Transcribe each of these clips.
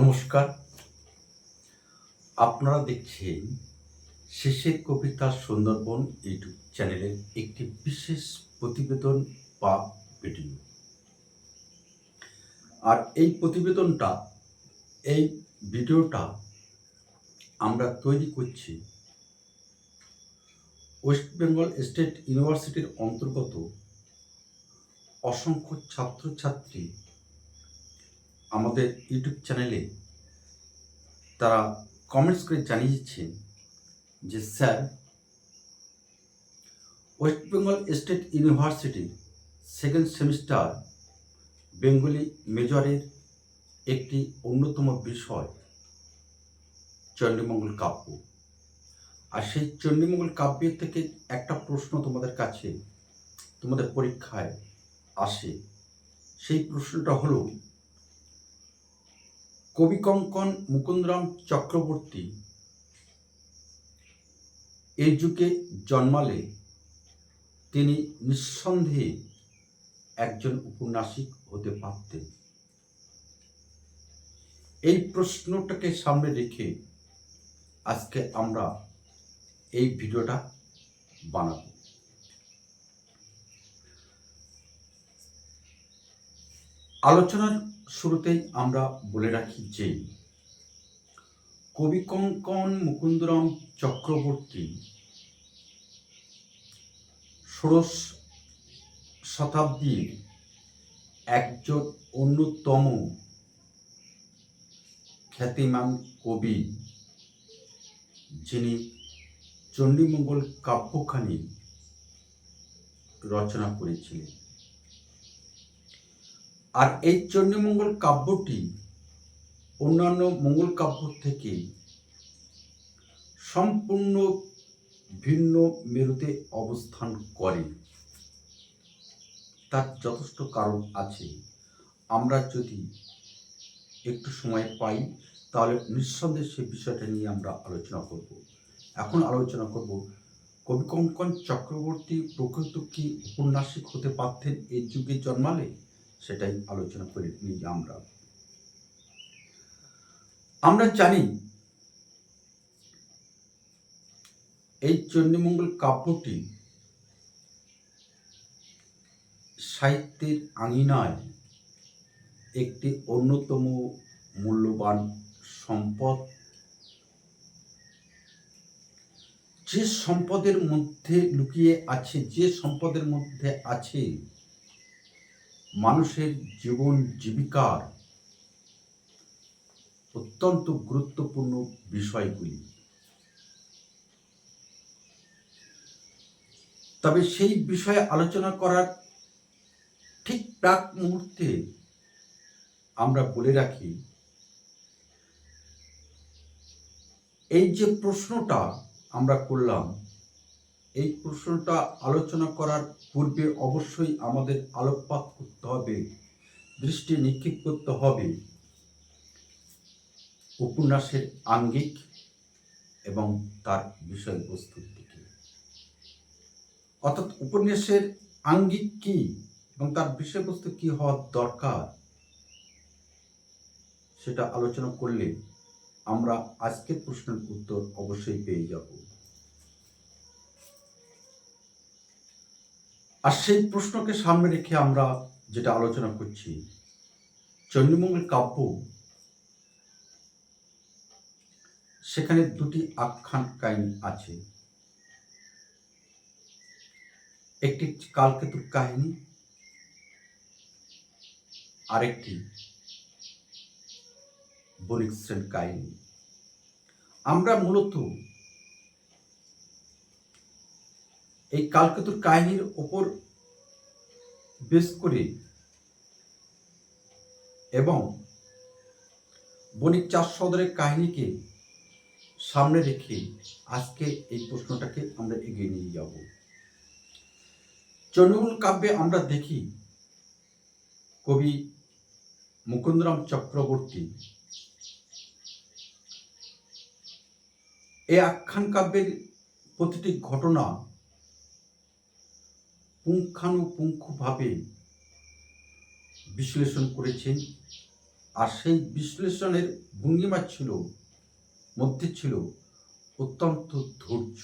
নমস্কার। আপনারা দেখছেন শেষের কবিতা সুন্দরবন ইউটিউব চ্যানেলের একটি বিশেষ প্রতিবেদন বা ভিডিও। আর এই প্রতিবেদনটা, এই ভিডিওটা আমরা তৈরি করছি ওয়েস্ট বেঙ্গল স্টেট ইউনিভার্সিটির অন্তর্গত অসংখ্য ছাত্রছাত্রী আমাদের ইউটিউব চ্যানেলে তারা কমেন্টস করে জানিয়েছেন যে, স্যার ওয়েস্ট বেঙ্গল স্টেট ইউনিভার্সিটির সেকেন্ড সেমিস্টার বেঙ্গলি মেজরের একটি অন্যতম বিষয় চণ্ডীমঙ্গল কাব্য। আর সেই চণ্ডীমঙ্গল কাব্যের থেকে একটা প্রশ্ন তোমাদের কাছে, তোমাদের পরীক্ষায় আসে। সেই প্রশ্নটা হলো কবি কঙ্কন মুকুন্দরাম চক্রবর্তী এই যুগে জন্মালে তিনি নিঃসন্দেহে একজন উপন্যাসিক হতে পারতেন। এই প্রশ্নটাকে সামনে রেখে আজকে আমরা এই ভিডিওটা বানাবো। আলোচনার শুরুতেই আমরা বলে রাখি যে, কবি কঙ্কন মুকুন্দরাম চক্রবর্তী ষোড়শ শতাব্দীর একজন অন্যতম খ্যাতিমান কবি, যিনি চণ্ডীমঙ্গল কাব্যখানি রচনা করেছিলেন। আর এই চণ্ডীমঙ্গল কাব্যটি অন্যান্য মঙ্গল কাব্য থেকে সম্পূর্ণ ভিন্ন মেরুতে অবস্থান করে। তার যথেষ্ট কারণ আছে। আমরা যদি একটু সময় পাই, তাহলে নিঃসন্দেহে সে বিষয়টা নিয়ে আমরা আলোচনা করব। এখন আলোচনা করব কবি কঙ্কন চক্রবর্তী প্রকৃত কি উপন্যাসিক হতে পারতেন এই যুগে জন্মালে? সেটাই আলোচনা করে নিই আমরা। আমরা জানি এই চণ্ডীমঙ্গল কাব্যটি সাহিত্যের আঙিনায় একটি অন্যতম মূল্যবান সম্পদ। যে সম্পদের মধ্যে লুকিয়ে আছে, যে সম্পদের মধ্যে আছে মানুষের জীবন জীবিকার অত্যন্ত গুরুত্বপূর্ণ বিষয়গুলি। তবে সেই বিষয়ে আলোচনা করার ঠিক প্রাক মুহূর্তে আমরা বলে রাখি, এই যে প্রশ্নটা আমরা করলাম, এই প্রশ্নটা আলোচনা করার পূর্বে অবশ্যই আমাদের আলোকপাত করতে হবে, দৃষ্টি নিক্ষেপ করতে হবে। উপন্যাসের আঙ্গিক এবং তার বিষয়বস্তুর দিকে। অর্থাৎ উপন্যাসের আঙ্গিক কি এবং তার বিষয়বস্তু কি হওয়ার দরকার, সেটা আলোচনা করলে আমরা আজকের প্রশ্নের উত্তর অবশ্যই পেয়ে যাব। আর সেই প্রশ্নকে সামনে রেখে আমরা যেটা আলোচনা করছি চণ্ডীমঙ্গল কাব্য, সেখানে দুটি আখ্যান কাহিনী আছে। একটি কালকেতুর কাহিনী, আরেকটি বণিক কাহিনী। আমরা মূলত এই কালকেতুর কাহিনীর ওপর বেশ করে এবং বণিক চাষ সদরের কাহিনীকে সামনে রেখে আজকে এই প্রশ্নটাকে আমরা এগিয়ে নিয়ে যাব। চণ্ডীমূল কাব্যে আমরা দেখি কবি মুকুন্দরাম চক্রবর্তী এই আখ্যান কাব্যের প্রতিটি ঘটনা পুঙ্খানুপুঙ্খভাবে বিশ্লেষণ করেছেন। আর সেই বিশ্লেষণের ভঙ্গিমা ছিল, মধ্যে ছিল অত্যন্ত ধৈর্য।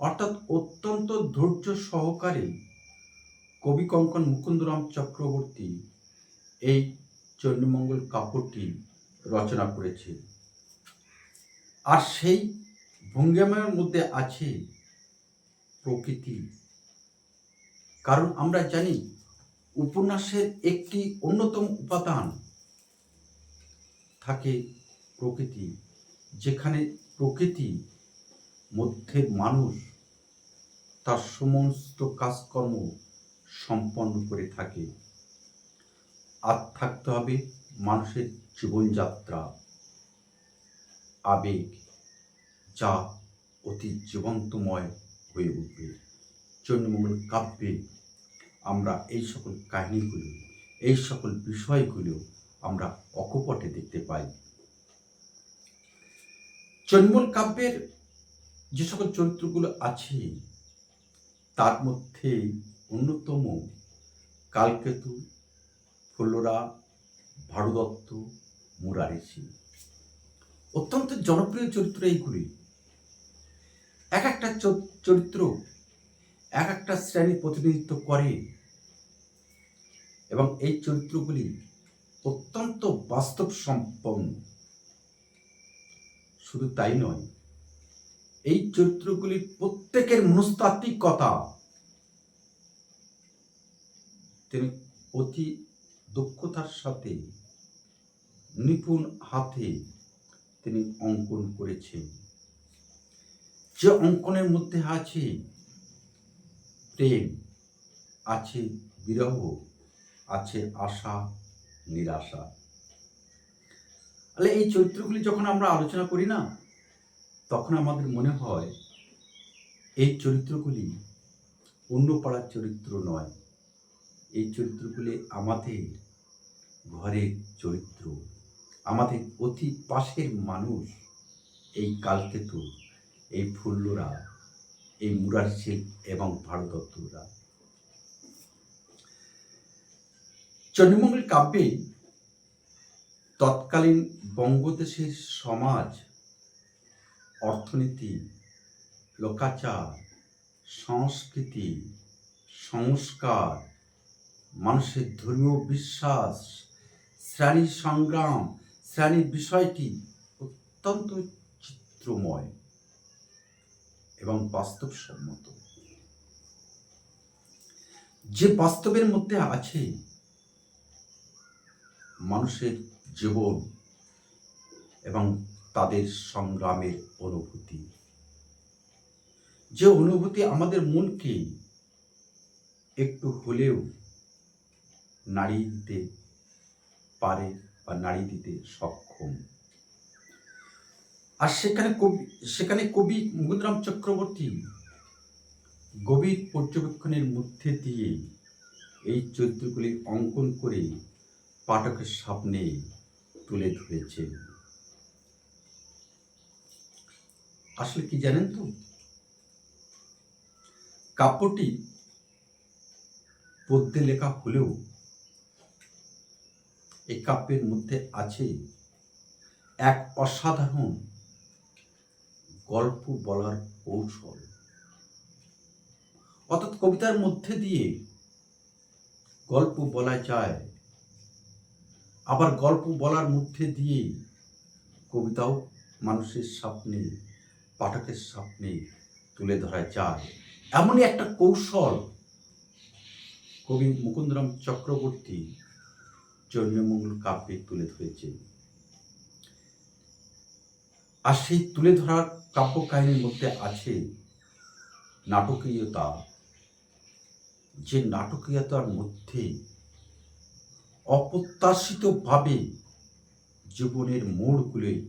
অর্থাৎ অত্যন্ত ধৈর্য সহকারে কবি কঙ্কন মুকুন্দরাম চক্রবর্তী এই চন্ডীমঙ্গল কাপড়টি রচনা করেছে আর সেই ভঙ্গিমার মধ্যে আছে প্রকৃতি কারণ আমরা জানি উপন্যাসের একটি অন্যতম উপাদান থাকে প্রকৃতি, যেখানে প্রকৃতি মধ্যে মানুষ তার সমস্ত কাজকর্ম সম্পন্ন করে থাকে। আর থাকতে হবে মানুষের জীবনযাত্রা, আবেগ যা অতি জীবন্তময় হয়ে উঠবে। চন্দ্রমঙ্গল কাব্যে আমরা এই সকল কাহিনীগুলো এই সকল বিষয়গুলো আমরা অকপটে দেখতে পাই। চন্দ্রমল কাব্যের যে সকল চরিত্রগুলো আছে, তার মধ্যে অন্যতম কালকেতু ফুল্লরা ভারদত্ত মুরারিসি অত্যন্ত জনপ্রিয় চরিত্র এইগুলি। এক একটা চরিত্র এক একটা শ্রেণি প্রতিনিধিত্ব করে। এবং এই চরিত্রগুলি অত্যন্ত বাস্তব সম্পন্ন শুধু তাই নয়, এই চরিত্রগুলির প্রত্যেকের মনস্তাত্ত্বিকতা তিনি অতি দক্ষতার সাথে নিপুণ হাতে তিনি অঙ্কন করেছেন। যে অঙ্কনের মধ্যে আছে প্রেম, আছে বিরহ, আছে আশা, নিরাশা। তাহলে এই চরিত্রগুলি যখন আমরা আলোচনা করি না, তখন আমাদের মনে হয় এই চরিত্রগুলি অন্য পাড়ার চরিত্র নয়। এই চরিত্রগুলি আমাদের ঘরের চরিত্র, আমাদের অতি পাশের মানুষ এই কালকেতু, এই ফুল্লরা এই মুরার মুরারশিল এবং ভারতত্তরা চন্ডীমঙ্গল কাব্যে তৎকালীন বঙ্গদেশের সমাজ, অর্থনীতি, লোকাচার, সংস্কৃতি, সংস্কার, মানুষের ধর্মীয় বিশ্বাস, শ্রেণি সংগ্রাম, শ্রেণির বিষয়টি অত্যন্ত চিত্রময়। এবং বাস্তবসম্মত। যে বাস্তবের মধ্যে আছে মানুষের জীবন এবং তাদের সংগ্রামের অনুভূতি। যে অনুভূতি আমাদের মনকে একটু হলেও নাড়ি দিতে পারে বা নাড়ি দিতে সক্ষম। আর সেখানে কবি সেখানে কবি মুকুন্দরাম চক্রবর্তী গভীর পর্যবেক্ষণের মধ্যে দিয়ে এই চরিত্রগুলি অঙ্কন করে পাঠকের সামনে তুলে ধরেছে আসলে কি জানেন তো? কাব্যটি পদ্যে লেখা হলেও এই কাব্যের মধ্যে আছে এক অসাধারণ গল্প বলার কৌশল। অর্থাৎ কবিতার মধ্যে দিয়ে গল্প বলা যায়। আবার গল্প বলার মধ্যে দিয়ে কবিতাও মানুষের সামনে পাঠকের সামনে তুলে ধরা যায়। এমনই একটা কৌশল কবি মুকুন্দরাম চক্রবর্তী চন্দ্রমঙ্গল কাব্যে তুলে ধরেছে আর সেই তুলে ধরার কাহিনীর মধ্যে আছে নাটকীয়তা। যে নাটকীয়তার মধ্যে অপ্রত্যাশিতভাবে জীবনের মোড়গুলি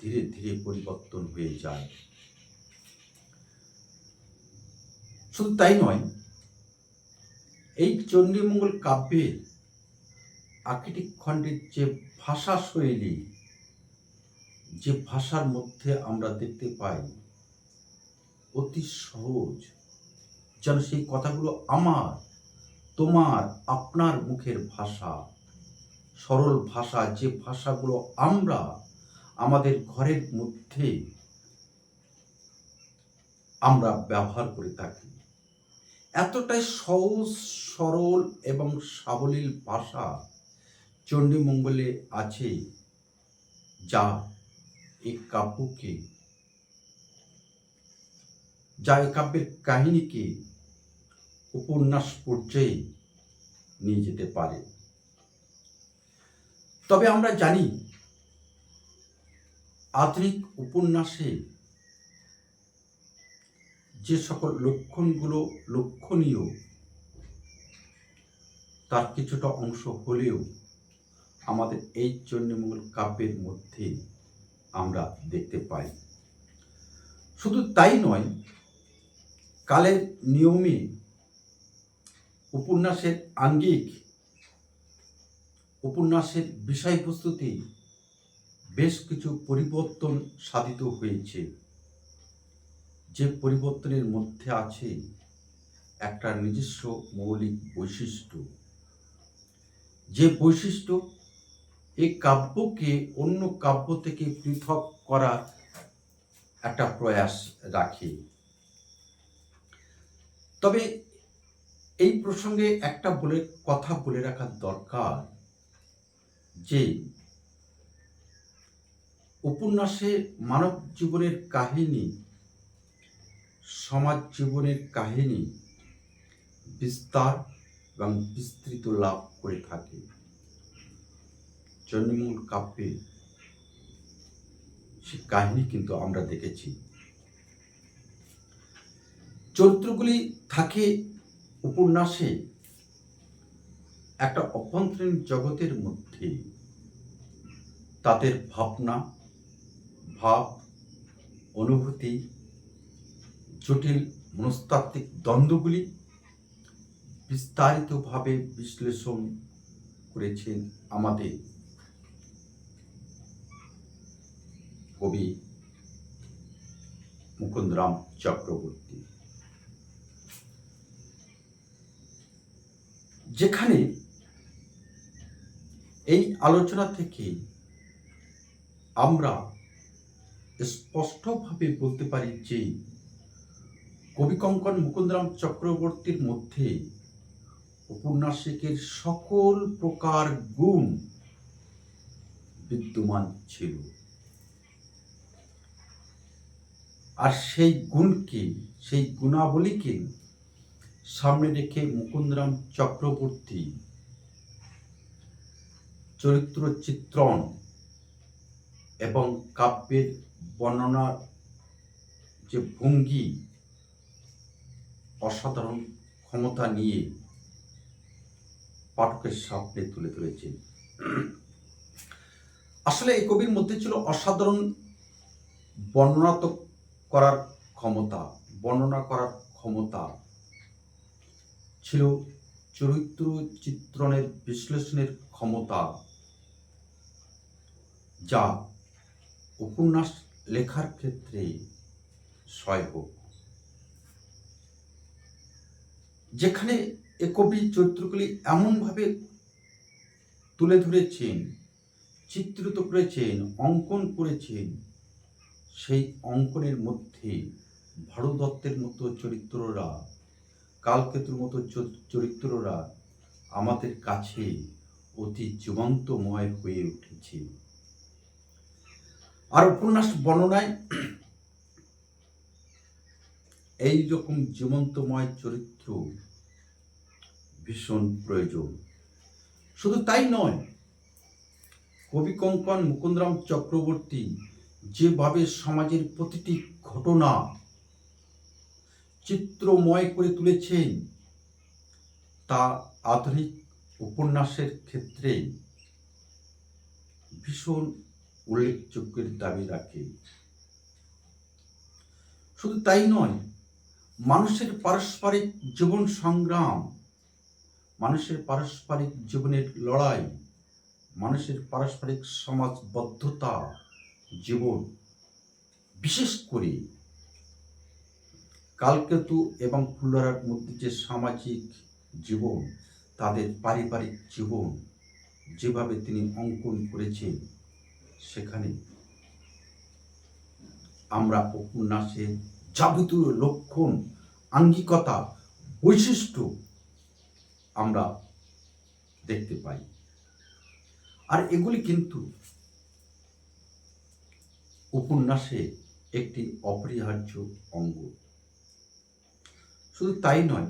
ধীরে ধীরে পরিবর্তন হয়ে যায়। শুধু তাই নয়, এই চণ্ডীমঙ্গল কাব্যের আকিটিক খণ্ডের যে ভাষা শৈলী যে ভাষার মধ্যে আমরা দেখতে পাই, অতি সহজ। যেন সেই কথাগুলো আমার, তোমার, আপনার মুখের ভাষা, সরল ভাষা, যে ভাষাগুলো আমরা আমাদের ঘরের মধ্যে আমরা ব্যবহার করে থাকি। এতটাই সহজ, সরল এবং সাবলীল ভাষা চণ্ডীমঙ্গলে আছে যা এই কাব্যকে, যা এই কাব্যের কাহিনীকে উপন্যাস পর্যায়ে নিয়ে যেতে পারে। তবে আমরা জানি, আধুনিক উপন্যাসে যে সকল লক্ষণগুলো লক্ষণীয়, তার কিছুটা অংশ হলেও আমাদের এই চণ্ডীমঙ্গল কাব্যের মধ্যে আমরা দেখতে পাই। শুধু তাই নয়, কালের নিয়মে উপন্যাসের আঙ্গিক, উপন্যাসের বিষয়বস্তুতে বেশ কিছু পরিবর্তন সাধিত হয়েছে। যে পরিবর্তনের মধ্যে আছে একটা নিজস্ব মৌলিক বৈশিষ্ট্য। যে বৈশিষ্ট্য এই কাব্যকে অন্য কাব্য থেকে পৃথক করার একটা প্রয়াস রাখে। তবে এই প্রসঙ্গে একটা বলে, কথা বলে রাখা দরকার যে, উপন্যাসে মানব জীবনের কাহিনী, সমাজ জীবনের কাহিনী বিস্তার এবং বিস্তৃত লাভ করে থাকে। চন্দ্রমূল কাব্যে সে কাহিনী কিন্তু আমরা দেখেছি। চরিত্রগুলি থাকে উপন্যাসে, একটা অভ্যন্তরীণ জগতের মধ্যে। তাদের ভাবনা, ভাব, অনুভূতি, জটিল মনস্তাত্ত্বিক দ্বন্দ্বগুলি বিস্তারিতভাবে বিশ্লেষণ করেছেন আমাদের কবি মুকুন্দরাম চক্রবর্তী। যেখানে এই আলোচনা থেকে আমরা স্পষ্টভাবে বলতে পারি যে কবি কঙ্কন মুকুন্দরাম চক্রবর্তীর মধ্যে উপন্যাসিকের সকল প্রকার গুণ বিদ্যমান ছিল। আর সেই গুণকে, সেই গুণাবলীকে সামনে রেখে মুকুন্দরাম চক্রবর্তী চরিত্র চিত্রণ এবং কাব্যের বর্ণনার যে ভঙ্গি, অসাধারণ ক্ষমতা নিয়ে পাঠকের সামনে তুলে ধরেছেন। আসলে এই কবির মধ্যে ছিল অসাধারণ বর্ণনাত্মক করার ক্ষমতা, বর্ণনা করার ক্ষমতা ছিল চরিত্র চিত্রণের বিশ্লেষণের ক্ষমতা যা উপন্যাস লেখার ক্ষেত্রে সহায়ক। যেখানে এ কবি চরিত্রগুলি এমনভাবে তুলে ধরেছেন, চিত্রিত করেছেন, অঙ্কন করেছেন সেই অঙ্কনের মধ্যে ভারদত্তের মতো চরিত্ররা, কালকেতুর মতো চরিত্ররা আমাদের কাছে অতি জীবন্তময় হয়ে উঠেছে। আর উপন্যাস বর্ণনায় এই রকম জীবন্তময় চরিত্র ভীষণ প্রয়োজন। শুধু তাই নয়, কবি কঙ্কন, মুকুন্দরাম চক্রবর্তী যেভাবে সমাজের প্রতিটি ঘটনা চিত্রময় করে তুলেছেন, তা আধুনিক উপন্যাসের ক্ষেত্রে ভীষণ উল্লেখযোগ্যের দাবি রাখে। শুধু তাই নয়, মানুষের পারস্পরিক জীবন সংগ্রাম, মানুষের পারস্পরিক জীবনের লড়াই, মানুষের পারস্পরিক সমাজবদ্ধতা জীবন, বিশেষ করে কালকেতু এবং ফুল্লরার মধ্যে যে সামাজিক জীবন, তাদের পারিবারিক জীবন যেভাবে তিনি অঙ্কন করেছেন, সেখানে আমরা উপন্যাসের যাবতীয় লক্ষণ, আঙ্গিকতা, বৈশিষ্ট্য আমরা দেখতে পাই। আর এগুলি কিন্তু উপন্যাসে একটি অপরিহার্য অঙ্গ। শুধু তাই নয়,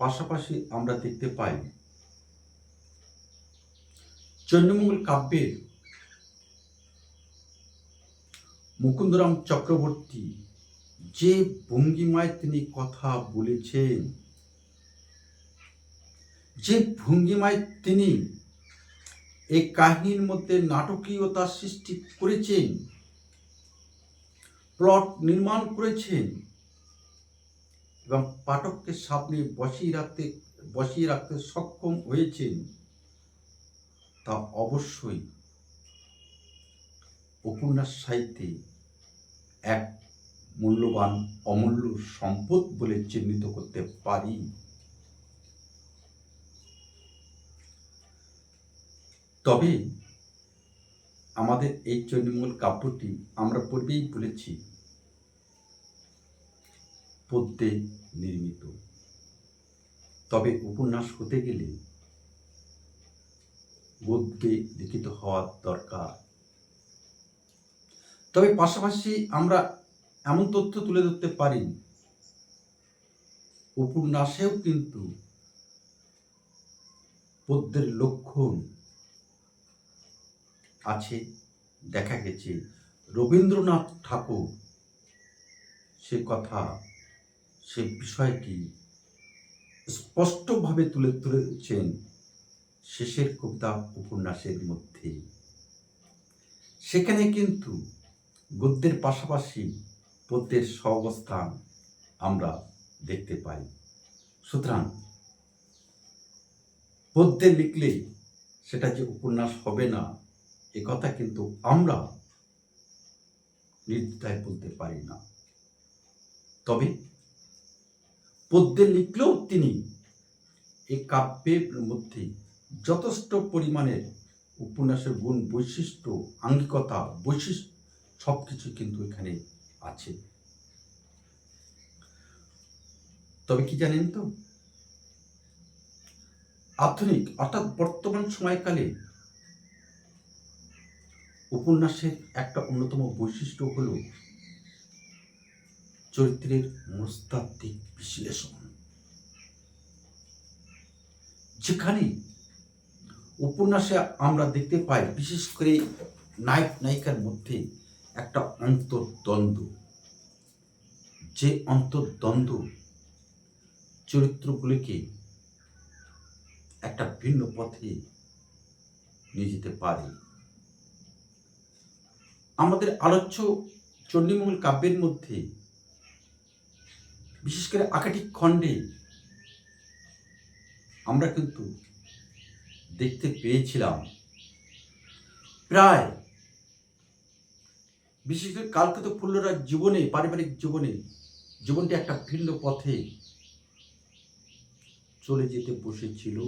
পাশাপাশি আমরা দেখতে পাই চন্দ্রমঙ্গল কাব্যের মুকুন্দরাম চক্রবর্তী যে ভঙ্গিমায় তিনি কথা বলেছেন, যে ভঙ্গিমায় তিনি এই কাহিনীর মধ্যে নাটকীয়তা সৃষ্টি করেছেন প্লট নির্মাণ করেছেন। এবং পাঠককে সামনে বসিয়ে রাখতে বসিয়ে রাখতে সক্ষম হয়েছেন। তা অবশ্যই উপন্যাস সাহিত্যে এক মূল্যবান, অমূল্য সম্পদ বলে চিহ্নিত করতে পারি। তবে আমাদের এই চন্ডীমঙ্গল কাব্যটি আমরা পূর্বেই বলেছি পদ্যে নির্মিত। তবে উপন্যাস হতে গেলে গদ্যে লিখিত হওয়ার দরকার। তবে পাশাপাশি আমরা এমন তথ্য তুলে ধরতে পারি, উপন্যাসেও কিন্তু পদ্যের লক্ষণ আছে। দেখা গেছে রবীন্দ্রনাথ ঠাকুর সে কথা সে বিষয়টি স্পষ্টভাবে তুলে ধরেছেন শেষের কবিতা উপন্যাসের মধ্যে। সেখানে কিন্তু গদ্যের পাশাপাশি পদ্যের সহাবস্থান আমরা দেখতে পাই। সুতরাং পদ্যে লিখলে সেটা যে উপন্যাস হবে না, এ কথা কিন্তু আমরা নির্দ্বিধায় বলতে পারি না। তবে পদ্যে লিখলেও তিনি এই কাব্যের মধ্যে যথেষ্ট পরিমাণের উপন্যাসের গুণ, বৈশিষ্ট্য, আঙ্গিকতা, বৈশিষ্ট্য সব কিছু কিন্তু এখানে আছে। তবে কি জানেন তো? আধুনিক অর্থাৎ বর্তমান সময়কালে উপন্যাসের একটা অন্যতম বৈশিষ্ট্য হল চরিত্রের মনস্তাত্ত্বিক বিশ্লেষণ। যেখানে উপন্যাসে আমরা দেখতে পাই, বিশেষ করে নায়ক, নায়িকার মধ্যে একটা অন্তর্দ্বন্দ্ব। যে অন্তর্দ্বন্দ্ব চরিত্রগুলিকে একটা ভিন্ন পথে নিয়ে যেতে পারে। আমাদের আলোচ্য চণ্ডীমঙ্গল কাব্যের মধ্যে বিশেষ করে আকাঠিক খণ্ডে আমরা কিন্তু দেখতে পেয়েছিলাম। প্রায় বিশেষ করে কালকে তো ফুল্লরার জীবনে, পারিবারিক জীবনে, জীবনটি একটা ভিন্ন পথে চলে যেতে বসেছিল।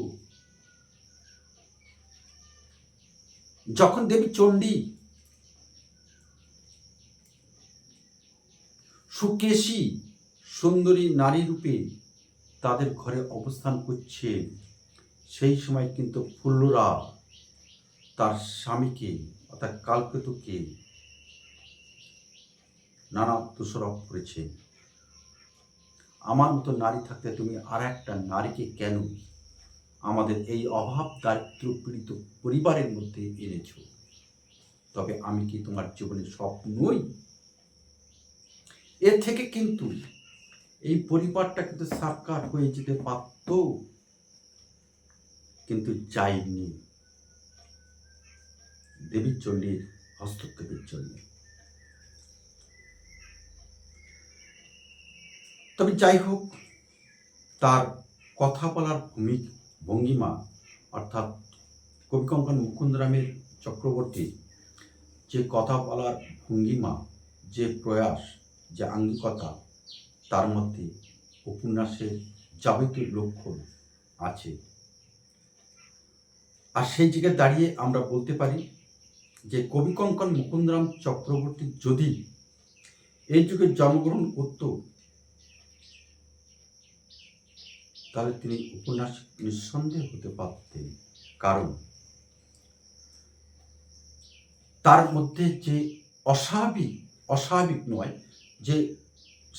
যখন দেবী চণ্ডী সুকেশী সুন্দরী নারী রূপে তাদের ঘরে অবস্থান করছে। সেই সময় কিন্তু ফুল্লরা তার স্বামীকে, অর্থাৎ কালকেতুকে নানা দোষারোপ করেছে। আমার মতো নারী থাকতে তুমি আর একটা নারীকে কেন আমাদের এই অভাব দারিদ্র পীড়িত পরিবারের মধ্যে এনেছ? তবে আমি কি তোমার জীবনে স্বপ্নই? এর থেকে কিন্তু এই পরিবারটা কিন্তু সাকার হয়ে যেতে পারত, কিন্তু যায়নি। দেবীর চণ্ডীর হস্তক্ষেপের জন্য। তবে যাই হোক, তার কথা বলার ভূমি, ভঙ্গিমা, অর্থাৎ কবিকঙ্কন মুকুন্দরামের চক্রবর্তী, যে কথা বলার ভঙ্গিমা, যে প্রয়াস, যে আঙ্গিকতা তার মধ্যে উপন্যাসের যাবতীয় লক্ষণ আছে। আর সেই জায়গায় দাঁড়িয়ে আমরা বলতে পারি যে কবি কঙ্কন মুকুন্দরাম চক্রবর্তী যদি এই যুগে জন্মগ্রহণ করত, তাহলে তিনি উপন্যাস নিঃসন্দেহ হতে পারতেন। কারণ তার মধ্যে যে অস্বাভাবিক অস্বাভাবিক নয়, যে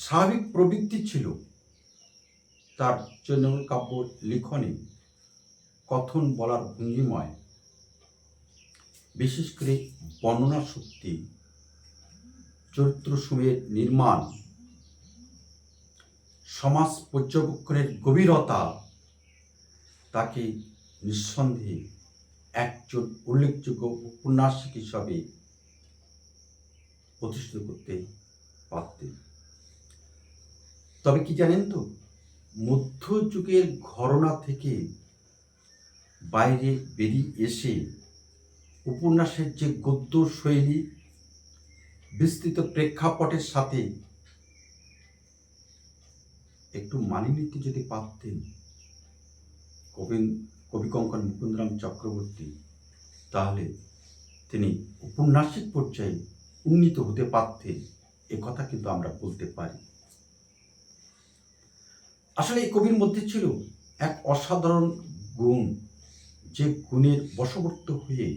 স্বাভাবিক প্রবৃত্তি ছিল। তার জন্য কাব্য লিখনে, কথন বলার ভঙ্গিময়, বিশেষ করে বর্ণনা শক্তি চরিত্র সময়ের নির্মাণ, সমাজ পর্যবেক্ষণের গভীরতা, তাকে নিঃসন্দেহে একজন উল্লেখযোগ্য উপন্যাসিক হিসাবে প্রতিষ্ঠিত করতে পারতেন। তবে কি জানেন তো মধ্যযুগের ঘরনা থেকে বাইরে বেরিয়ে এসে উপন্যাসের যে গদ্য শৈলী, বিস্তৃত প্রেক্ষাপটের সাথে একটু মানিয়ে নিতে যদি পারতেন কবি কবি কঙ্কন মুকুন্দরাম চক্রবর্তী, তাহলে তিনি উপন্যাসিক পর্যায়ে উন্নীত হতে পারতেন কথা কিন্তু আমরা বলতে পারি। আসলে এই কবির মধ্যে ছিল এক অসাধারণ গুণ যে গুণের বশবর্ত হয়ে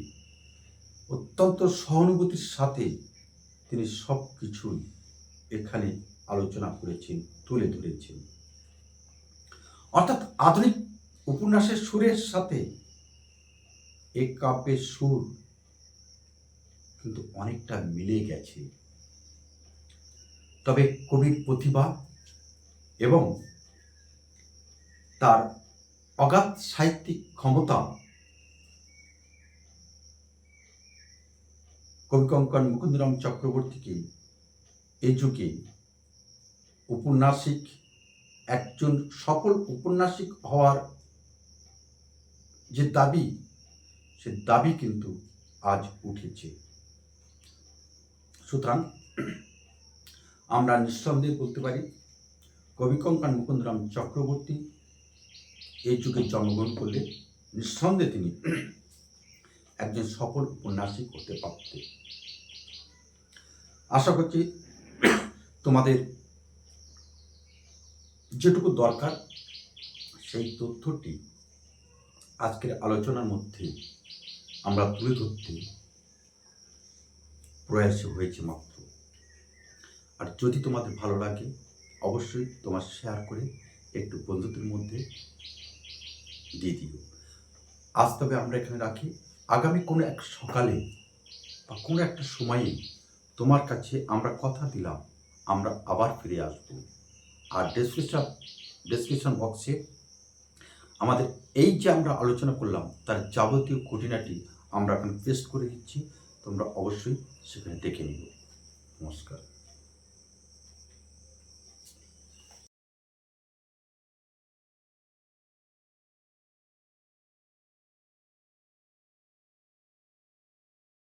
অত্যন্ত সহানুভূতির সাথে তিনি সব কিছুই এখানে আলোচনা করেছেন, তুলে ধরেছেন। অর্থাৎ আধুনিক উপন্যাসের সুরের সাথে এ কাপের সুর কিন্তু অনেকটা মিলে গেছে। তবে কবির প্রতিভা এবং তার অগাধ সাহিত্যিক ক্ষমতা। কবি কঙ্কন মুকুন্দরাম চক্রবর্তীকে এই যুগে উপন্যাসিক, একজন সফল উপন্যাসিক হওয়ার যে দাবি, সে দাবি কিন্তু আজ উঠেছে। সুতরাং আমরা নিঃসন্দেহে বলতে পারি কবি কঙ্কন মুকুন্দরাম চক্রবর্তী এই যুগে জন্মগ্রহণ করলে নিঃসন্দেহে তিনি একজন সফল উপন্যাসিক হতে পারতেন। আশা করছি তোমাদের যেটুকু দরকার, সেই তথ্যটি আজকের আলোচনার মধ্যে আমরা তুলে ধরতে প্রয়াসী হয়েছে মাত্র। আর যদি তোমাদের ভালো লাগে, অবশ্যই তোমার শেয়ার করে একটু বন্ধুদের মধ্যে দিয়ে দিও। আজ তবে আমরা এখানে রাখি। আগামী কোনো এক সকালে বা কোনো একটা সময়ে তোমার কাছে আমরা কথা দিলাম, আমরা আবার ফিরে আসব। আর ডেসক্রিপশন ডেসক্রিপশন বক্সে আমাদের এই যে আমরা আলোচনা করলাম, তার যাবতীয় খুঁটিনাটি আমরা এখন পেস্ট করে দিচ্ছি। তোমরা অবশ্যই সেখানে দেখে নিও। নমস্কার।